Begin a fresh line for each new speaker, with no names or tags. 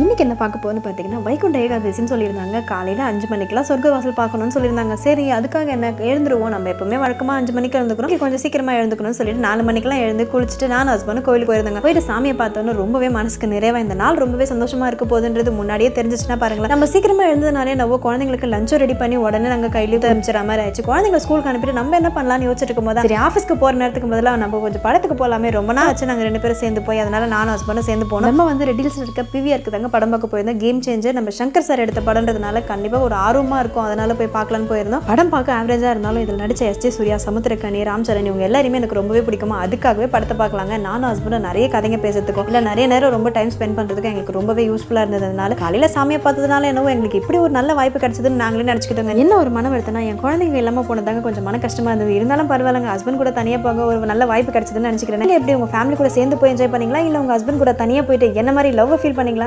இன்றைக்கி என்ன பார்க்க போகணும்னு பார்த்தீங்கன்னா வைகுண்ட ஏகாதசின்னு சொல்லியிருந்தாங்க. காலையில் அஞ்சு மணிக்கெல்லாம் சொர்க்க வாசல் பார்க்கணும்னு சொல்லியிருந்தாங்க. சரி அதுக்காக என்ன எழுந்துருவோம். நம்ம எப்பவுமே வழக்கமாக அஞ்சு மணிக்கு எழுந்துக்கணும் கொஞ்சம் சீக்கிரமாக எழுந்துக்கணும்னு சொல்லிட்டு நாலு மணிக்கெல்லாம் எழுந்து குளிச்சுட்டு நான் ஹஸ்பண்ட் கோயிலுக்கு போயிருந்தாங்க. போயிட்டு சாமியை பார்த்தோன்னு ரொம்பவே மனசுக்கு நிறைவாக இந்த நாள் ரொம்பவே சந்தோஷமாக இருக்க போகுதுன்றது முன்னாடியே தெரிஞ்சிச்சுன்னா பாருங்களேன். நம்ம சீக்கிரமாக எழுந்ததுனாலே நம்ம குழந்தைங்களுக்கு லஞ்சும் ரெடி பண்ணி உடனே நாங்கள் கையிலேயே தெரிஞ்சிட மாதிரி ஆயிடுச்சு. குழந்தைங்க ஸ்கூலுக்கு அனுப்பிட்டு நம்ம என்ன பண்ணலாம்னு யோசிச்சுட்டு இருக்கும்போது சரி ஆஃபீஸ்க்கு போகிற நேரத்துக்கு பதிலாக நம்ம கொஞ்சம் படத்துக்கு போகலாமே ரொம்ப நாள் ஆச்சு நாங்கள் ரெண்டு பேரும் சேர்ந்து போய் அதனால நானும் ஹஸ்பண்டும் சேர்ந்து போனோம். நம்ம வந்து ரெடில்ஸ் இருக்க பிவிஆருக்கு தாங்க படம் பார்க்க போயிருந்தோம். கேம் சேஞ்சர் நம்ம சங்கர் சார் எடுத்த படம்ன்றதுனால கண்டிப்பாக ஒரு ஆர்வமாக இருக்கும். அதனால போய் பார்க்கலான்னு போயிருந்தோம். படம் பார்க்க ஆவரேஜாக இருந்தாலும் இதில் நடிச்ச எஸ் ஜே சூர்யா சமுத்திரக்கணி ராம் சரண் இவங்க எல்லாருமே எனக்கு ரொம்பவே பிடிக்குமா? அதுக்காகவே படத்தை பார்க்கலாங்க. நானும் ஹஸ்பண்டும் நிறைய கதைங்க பேசுறதுக்கும். இல்லை நிறைய நேரம் ரொம்ப டைம் ஸ்பெண்ட் பண்ணுறதுக்கு எங்களுக்கு ரொம்பவே யூஸ்ஃபுல்லாக இருந்ததுனால காலையில் சாமியை பார்த்ததுனால என்னவோ எங்களுக்கு இப்படி ஒரு நல்ல வாய்ப்பு கிடைச்சதுன்னு நாங்களே நினச்சிக்கிட்டோங்க. என்ன ஒரு மனம் எடுத்தனா என் குழந்தைங்க இல்லாமல் போனதாங்க கொஞ்சம் மன கஷ்டமாக இருந்தது. இருந்தாலும் பரவாயில்லங்க. ஹஸ்பண்ட் கூட தனியாக போக ஒரு நல்ல வாய்ப்பு கிடைச்சதுன்னு நினச்சிக்கிறேன். எப்படி உங்கள் ஃபேமிலி கூட சேர்ந்து போய் என்ஜாய் பண்ணீங்களா? இல்லை உங்கள் ஹஸ்பண்ட் கூட தனியாக போயிட்டு என்ன மாதிரி லவ் ஃபீல் பண்ணீங்களா?